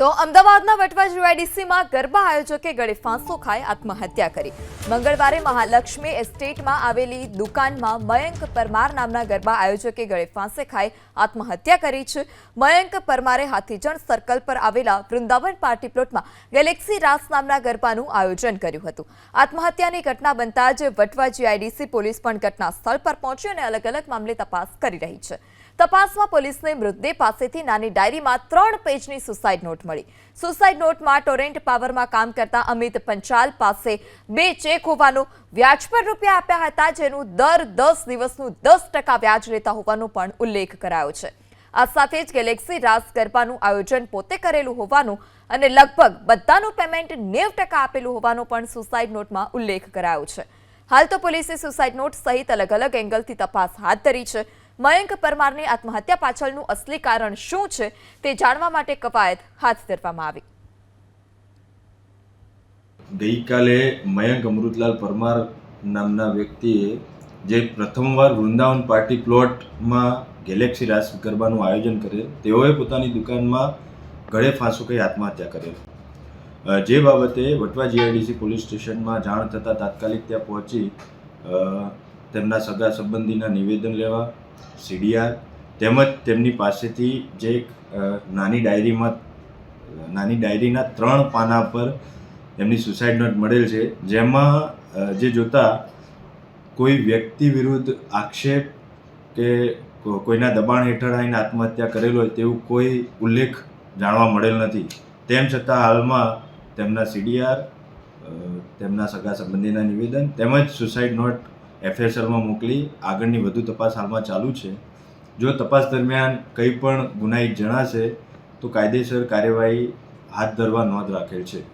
તો અમદાવાદના વટવા જીવાયડીસીમાં ગરબા આયોજકે ગળે ફાંસો ખાઈ આત્મહત્યા કરી. મંગળવારે મહાલક્ષ્મી એસ્ટેટમાં આવેલી દુકાનમાં મયંક પરમાર નામના ગરબા આયોજકે ગળે ફાંસે ખાઈ આત્મહત્યા કરી છે. મયંક પરમારે હાથીજણ સર્કલ પર આવેલા વૃંદાવન પાર્ટી પ્લોટમાં ગેલેક્સી રાસ નામના ગરબાનું આયોજન કર્યું હતું. આત્મહત્યાની ઘટના બનતા જ વટવા જીઆઈડીસી પોલીસ પણ ઘટના સ્થળ પર પહોંચી અને અલગ અલગ મામલે તપાસ કરી રહી છે. તપાસમાં પોલીસને મૃતદેહ પાસેથી નાની ડાયરીમાં ત્રણ પેજની સુસાઇડ નોટ મળી. સુસાઇડ નોટમાં ટોરેન્ટ પાવરમાં કામ કરતા અમિત પંચાલ પાસે બે ચેક હોવાનું, વ્યાજ પર રૂપિયા આપ્યા હતા, જેનું દર દસ દિવસનું દસ ટકા વ્યાજ લેતા હોવાનો પણ ઉલ્લેખ કરાયો છે. આ સાથે જ ગેલેક્સી રાસ ગરબાનું આયોજન પોતે કરેલું હોવાનું અને લગભગ બધાનું પેમેન્ટ નેવ ટકા આપેલું હોવાનો પણ સુસાઇડ નોટમાં ઉલ્લેખ કરાયો છે. હાલ તો પોલીસે સુસાઇડ નોટ સહિત અલગ અલગ એંગલથી તપાસ હાથ ધરી છે. મયંક પરમારની આત્મહત્યા પાછળનું અસલી કારણ શું છે તે જાણવા માટે કવાયત હાથ ધરવામાં આવી. ગઈકાલે મયંક અમૃતલાલ પરમાર નામના વ્યક્તિએ જે પ્રથમવાર વૃંદાવન પાર્ટી પ્લોટમાં ગેલેક્સી રાસ ગરબાનું આયોજન કરેલ તેઓએ પોતાની દુકાનમાં ગળે ફાંસો કહી આત્મહત્યા કરેલ. જે બાબતે વટવા જીઆઈડીસી પોલીસ સ્ટેશનમાં જાણ થતાં તાત્કાલિક ત્યાં પહોંચી તેમના સગા સંબંધીના નિવેદન લેવા, સીડીઆર તેમજ તેમની પાસેથી જે નાની ડાયરીમાં નાની ડાયરીના ત્રણ પાના પર એમની સુસાઇડ નોટ મળેલ છે, જેમાં જે જોતા કોઈ વ્યક્તિ વિરુદ્ધ આક્ષેપ કે કોઈના દબાણ હેઠળ આવીને આત્મહત્યા કરેલ હોય તેવું કોઈ ઉલ્લેખ જાણવા મળેલ નથી. તેમ છતાં હાલમાં તેમના સીડીઆર તેમના સગા સંબંધીના નિવેદન તેમજ સુસાઇડ નોટ એફએસએલમાં મોકલી, આગળની વધુ તપાસ હાલમાં ચાલુ છે. જો તપાસ દરમિયાન કંઈ પણ ગુનાહિત જણાશે, તો કાયદેસર કાર્યવાહી હાથ ધરવા નોંધ રાખેલ છે.